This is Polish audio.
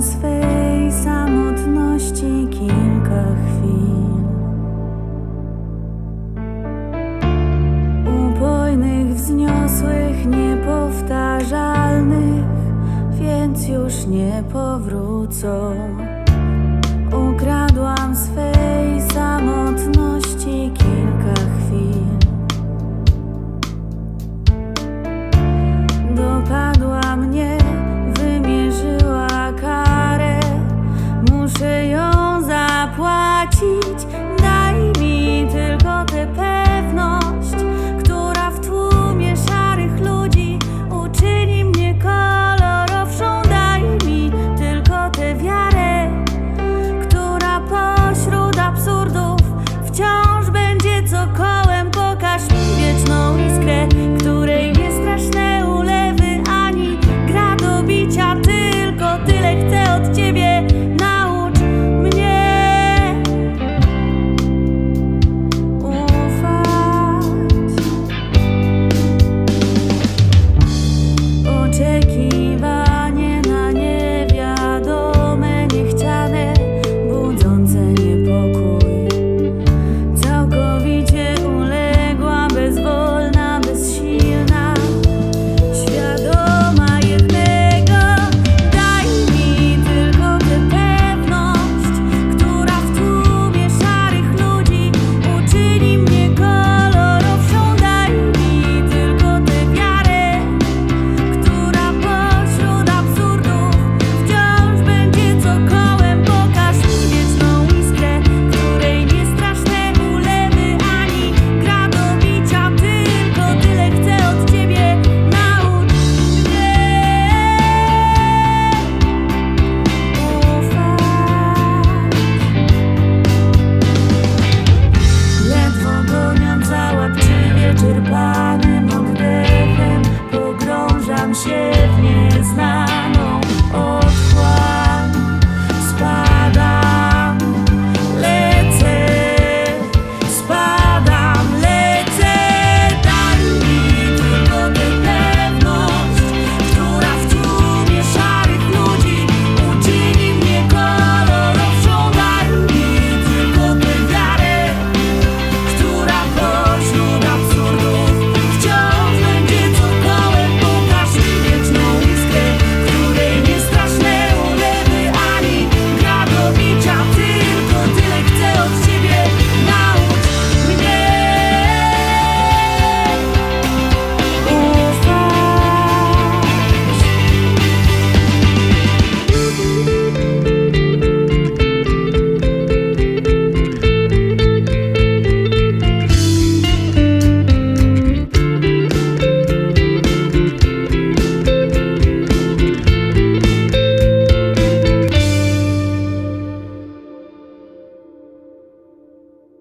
Swej samotności kilka chwil. Upojnych, wzniosłych, niepowtarzalnych Więc już nie powrócą. Ukradłam swej samotności